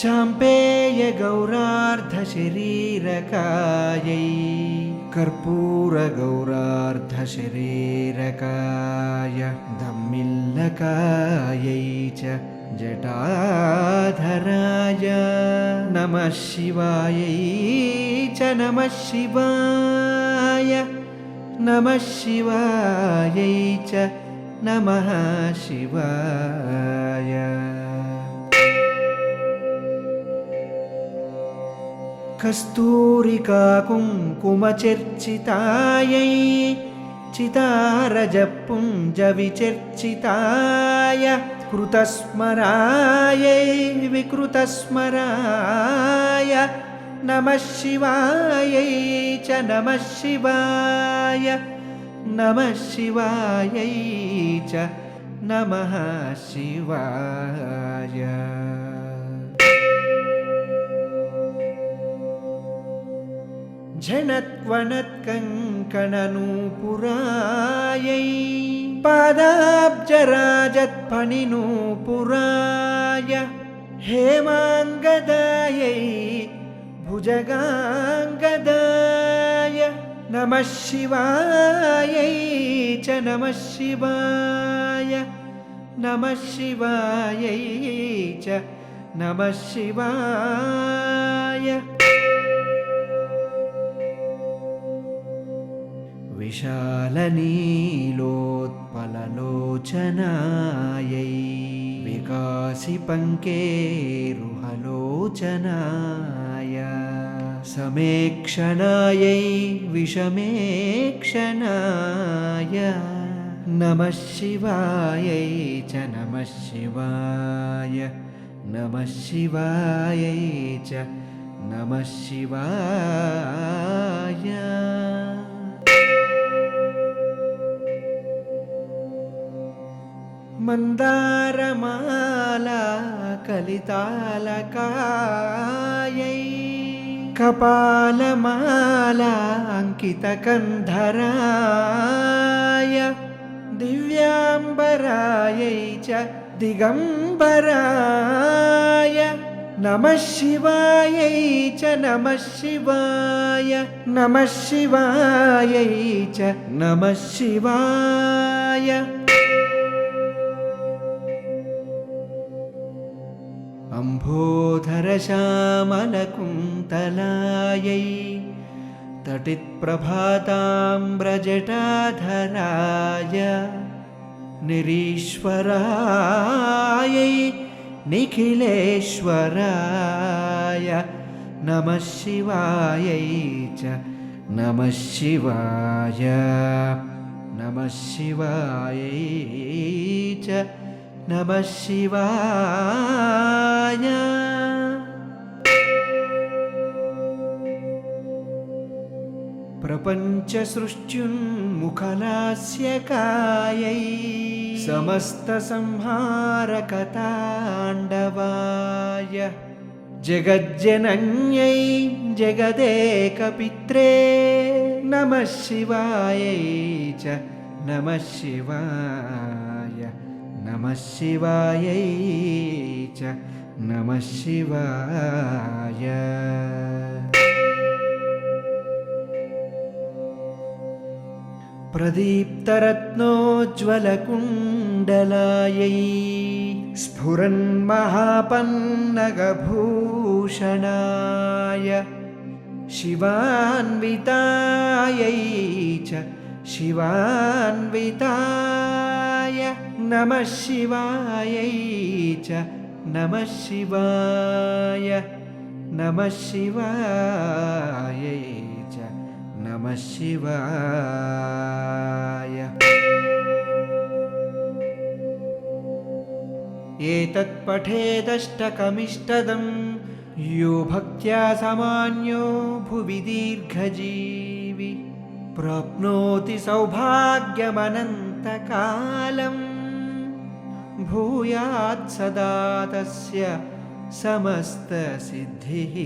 चाम्पेयगौरार्धशरीरकायै कर्पूरगौरार्धशरीरकाय दम्मिल्लकायै च जटाधराय। नमः शिवायै च नमः शिवाय। नमः शिवायै च नमः शिवाय కస్తూరికా కుంకుమచర్చితాయై చితారజపుంజవిచర్చితాయ కృతస్మరాయై వికృతస్మరాయ నమ శివాయై చ నమ శివాయ నమ శివాయై చ నమ శివాయ. झणत्वणत्कङ्कणनूपुरायै पादाब्जराजत्फणिनूपुराय हेमाङ्गदायै भुजगाङ्गदाय नमः शिवायै च नमः शिवाय नमः शिवायै च नमः शिवाय విశాలనీలోత్పలలోచనాయై వికాసి పంకేరుహలోచనాయ సమేక్షణాయై విషమేక్షణాయ. నమ శివాయై చ నమ శివాయ. నమ శివాయై చ నమ శివాయ. మందారమాల కలితాల కాయై కపాలమాల అంకిత కంధరాయ దివ్యాంబరాయై చ దిగంబరాయ. నమ శివాయై చ నమ శివాయ నమ శివాయై చ నమ శివాయ अम्भोधरश्यामलकुन्तलायै तटित्प्रभाताम्रजटाधराय निरीश्वरायै निखिलेश्वराय नमः शिवायै च नमः शिवाय नमः शिवायै च नमः शिवाय प्रपञ्चसृष्ट्युन्मुखलास्यकायै समस्तसंहारकताण्डवाय जगज्जनन्यै जगदेकपित्रे नमः शिवायै च नमः शिवाय नमः शिवायै च नमः शिवाय। प्रदीप्तरत्नोज्ज्वलकुण्डलायै स्फुरन्महापन्नगभूषणाय शिवान्वितायै च शिवान्विताय नमः शिवायै च नमः शिवाय नमः शिवायै च नमः शिवाय। एतत्पठेदष्टकमिष्टदं यो भक्त्या सामान्यो भुवि दीर्घजीवि। प्राप्नोति सौभाग्यमनन्तकालम् भूयात् सदा तस्य समस्तसिद्धिः